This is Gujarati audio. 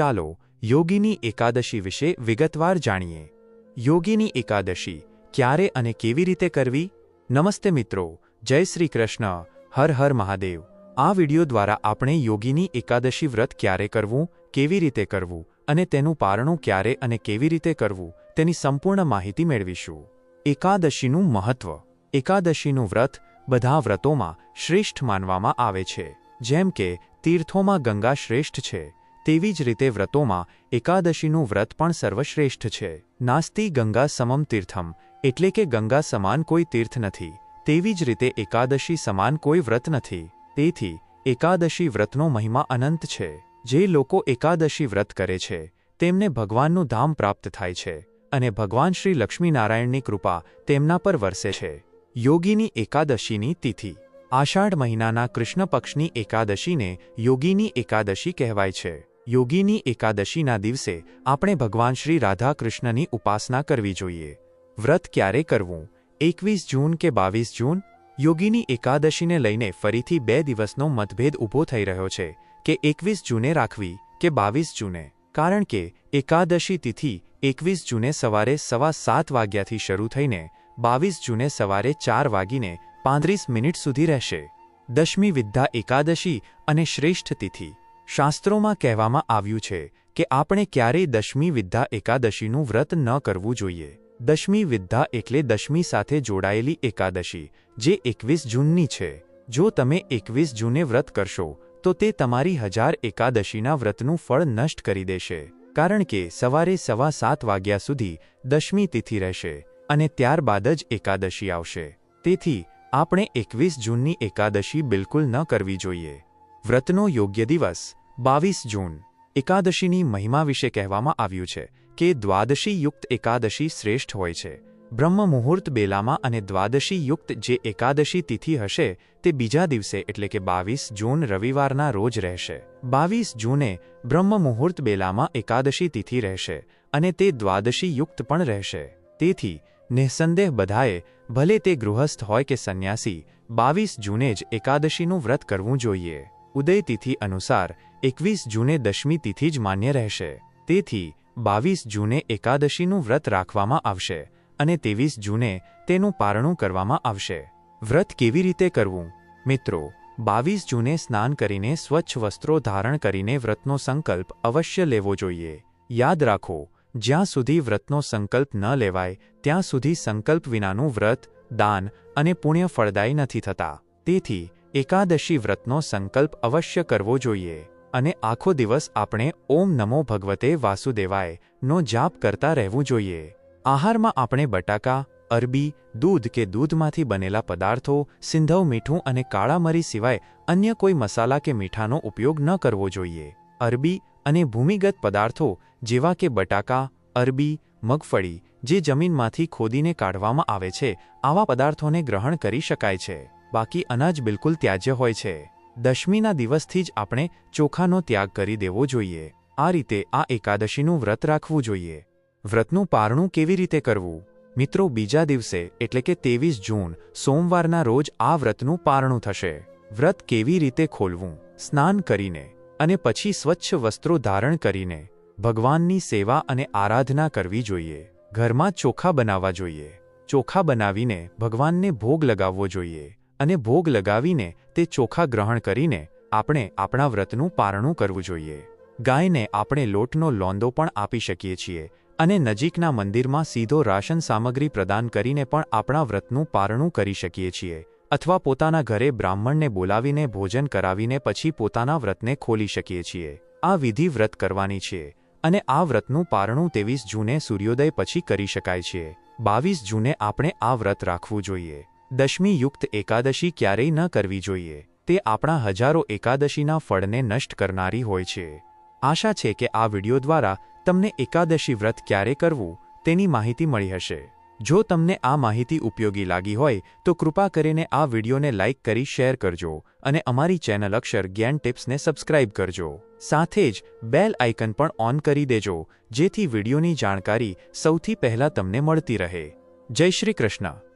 ચાલો યોગીની એકાદશી વિશે વિગતવાર જાણીએ. યોગીની એકાદશી ક્યારે અને કેવી રીતે કરવી? નમસ્તે મિત્રો, જય શ્રી કૃષ્ણ, હર હર મહાદેવ. આ વિડિયો દ્વારા આપણે યોગીની એકાદશી વ્રત ક્યારે કરવું, કેવી રીતે કરવું અને તેનું પારણું ક્યારે અને કેવી રીતે કરવું તેની સંપૂર્ણ માહિતી મેળવીશું. એકાદશીનું મહત્વ. એકાદશીનું વ્રત બધા વ્રતોમાં શ્રેષ્ઠ માનવામાં આવે છે. જેમ કે, તીર્થોમાં ગંગા શ્રેષ્ઠ છે. તેવી જ રીતે વ્રતોમાં એકાદશીનું વ્રત પણ સર્વશ્રેષ્ઠ છે. નાસ્તિ ગંગા સમમ તીર્થમ, એટલે કે ગંગા સમાન કોઈ તીર્થ નથી. તેવી જ રીતે એકાદશી સમાન કોઈ વ્રત નથી. તેથી, એકાદશી વ્રતનો મહિમા અનંત છે. જે લોકો એકાદશી વ્રત કરે છે, તેમને ભગવાનનું ધામ પ્રાપ્ત થાય છે અને ભગવાન શ્રી લક્ષ્મીનારાયણની કૃપા તેમના પર વરસે છે. યોગીની એકાદશીની તિથિ. આષાઢ મહિનાના કૃષ્ણ પક્ષની એકાદશીને યોગીની એકાદશી કહેવાય છે. યોગીની એકાદશીના દિવસે આપણે ભગવાન શ્રી રાધાકૃષ્ણની ઉપાસના કરવી જોઈએ. વ્રત ક્યારે કરવું? એકવીસ જૂન કે બાવીસ જૂન? યોગીની એકાદશીને લઈને ફરીથી બે દિવસનો મતભેદ ઊભો થઈ રહ્યો છે કે એકવીસ જૂને રાખવી કે બાવીસ જૂને? કારણ કે એકાદશી તિથિ એકવીસ જૂને સવારે સવા સાત વાગ્યાથી શરૂ થઈને બાવીસ જૂને સવારે ચાર વાગીને પાંત્રીસ મિનિટ સુધી રહેશે. દશમી વિદ્યા એકાદશી અને શ્રેષ્ઠ તિથિ. શાસ્ત્રોમાં કહેવામાં આવ્યું છે કે આપણે ક્યારેય દશમી વિદ્યા એકાદશીનું વ્રત ન કરવું જોઈએ. દશમી વિદ્યા એટલે દશમી સાથે જોડાયેલી એકાદશી, જે એકવીસ જૂનની છે. જો તમે એકવીસ જૂને વ્રત કરશો, તો તે તમારી હજાર એકાદશીના વ્રતનું ફળ નષ્ટ કરી દેશે. કારણ કે સવારે સવા સાત વાગ્યા સુધી દશમી તિથિ રહેશે અને ત્યારબાદ જ એકાદશી આવશે. તેથી, આપણે એકવીસ જૂનની એકાદશી બિલકુલ ન કરવી જોઈએ. વ્રતનો યોગ્ય દિવસ બાવીસ જૂન, એકાદશીની મહિમા વિશે કહેવામાં આવ્યું છે કે દ્વાદશી યુક્ત એકાદશી શ્રેષ્ઠ હોય છે. બ્રહ્મ મુહૂર્ત બેલામાં અને દ્વાદશી યુક્ત જે એકાદશી તિથિ હશે, તે બીજા દિવસે એટલે કે બાવીસ જૂન રવિવારના રોજ રહેશે. બાવીસ જૂને બ્રહ્મ મુહૂર્ત બેલામાં એકાદશી તિથિ રહેશે અને તે દ્વાદશી યુક્ત પણ રહેશે. તેથી, નિઃસંદેહ બધાએ, ભલે તે ગૃહસ્થ હોય કે સંન્યાસી, બાવીસ જૂને જ એકાદશીનું વ્રત કરવું જોઈએ. ઉદય તિથિ અનુસાર એકવીસ જૂને દશમી તિથિ જ માન્ય રહેશે. તેથી બાવીસ જૂને એકાદશીનું વ્રત રાખવામાં આવશે અને ત્રેવીસ જૂને તેનું પારણું કરવામાં આવશે. વ્રત કેવી રીતે કરવું? મિત્રો, બાવીસ જૂને સ્નાન કરીને સ્વચ્છ વસ્ત્રો ધારણ કરીને વ્રતનો સંકલ્પ અવશ્ય લેવો જોઈએ. યાદ રાખો, જ્યાં સુધી વ્રતનો સંકલ્પ ન લેવાય, ત્યાં સુધી સંકલ્પ વિનાનું વ્રત, દાન અને પુણ્ય ફળદાયી નથી થતા. તેથી એકાદશી વ્રતનો સંકલ્પ અવશ્ય કરવો જોઈએ અને આખો દિવસ આપણે ઓમ નમો ભગવતે વાસુદેવાય નો જાપ કરતા રહેવું જોઈએ. આહારમાં આપણે બટાકા, અરબી, દૂધ કે દૂધમાંથી બનેલા પદાર્થો, સિંધવ મીઠું અને કાળા મરી સિવાય અન્ય કોઈ મસાલા કે મીઠાનો ઉપયોગ ન કરવો જોઈએ. અરબી અને ભૂમિગત પદાર્થો જેવા કે બટાકા, અરબી, મગફળી જે જમીનમાંથી ખોદીને કાઢવામાં આવે છે, આવા પદાર્થોને ગ્રહણ કરી શકાય છે. બાકી અનાજ બિલકુલ ત્યાજ્ય હોય છે. દશમીના દિવસથી જ આપણે ચોખાનો ત્યાગ કરી દેવો જોઈએ. આ રીતે આ એકાદશીનું વ્રત રાખવું જોઈએ. વ્રતનું પારણું કેવી રીતે કરવું? મિત્રો, બીજા દિવસે, એટલે કે ત્રેવીસ જૂન, સોમવારના રોજ આ વ્રતનું પારણું થશે. વ્રત કેવી રીતે ખોલવું? સ્નાન કરીને અને પછી સ્વચ્છ વસ્ત્રો ધારણ કરીને ભગવાનની સેવા અને આરાધના કરવી જોઈએ. ઘરમાં ચોખા બનાવવા જોઈએ. ચોખા બનાવીને ભગવાનને ભોગ લગાવવો જોઈએ. અને ભોગ લગાવીને તે ચોખા ગ્રહણ કરીને આપણે આપણા વ્રતનું પારણું કરવું જોઈએ. ગાયને આપણે લોટનો લોંદો પણ આપી શકીએ છીએ અને નજીકના મંદિરમાં સીધો રાશન સામગ્રી પ્રદાન કરીને પણ આપણા વ્રતનું પારણું કરી શકીએ છીએ અથવા પોતાના ઘરે બ્રાહ્મણને બોલાવીને ભોજન કરાવીને પછી પોતાના વ્રતને ખોલી શકીએ છીએ. આ વિધિ વ્રત કરવાની છે અને આ વ્રતનું પારણું ત્રેવીસ જૂને સૂર્યોદય પછી કરી શકાય છે. બાવીસ જૂને આપણે આ વ્રત રાખવું જોઈએ. દશમી યુક્ત એકાદશી ક્યારેય ન કરવી જોઈએ. તે આપણા હજારો એકાદશીના ફળને નષ્ટ કરનારી હોય છે. આશા છે કે આ વિડિયો દ્વારા તમને એકાદશી વ્રત ક્યારે કરવું તેની માહિતી મળી હશે. જો તમને આ માહિતી ઉપયોગી લાગી હોય, તો કૃપા કરીને આ વિડિયોને લાઇક કરી શેર કરજો અને અમારી ચેનલ અક્ષર જ્ઞાન ટિપ્સને સબસ્ક્રાઇબ કરજો. સાથે જ બેલ આઇકન પણ ઓન કરી દેજો, જેથી વિડિયોની જાણકારી સૌથી પહેલા તમને મળતી રહે. જય શ્રી કૃષ્ણ.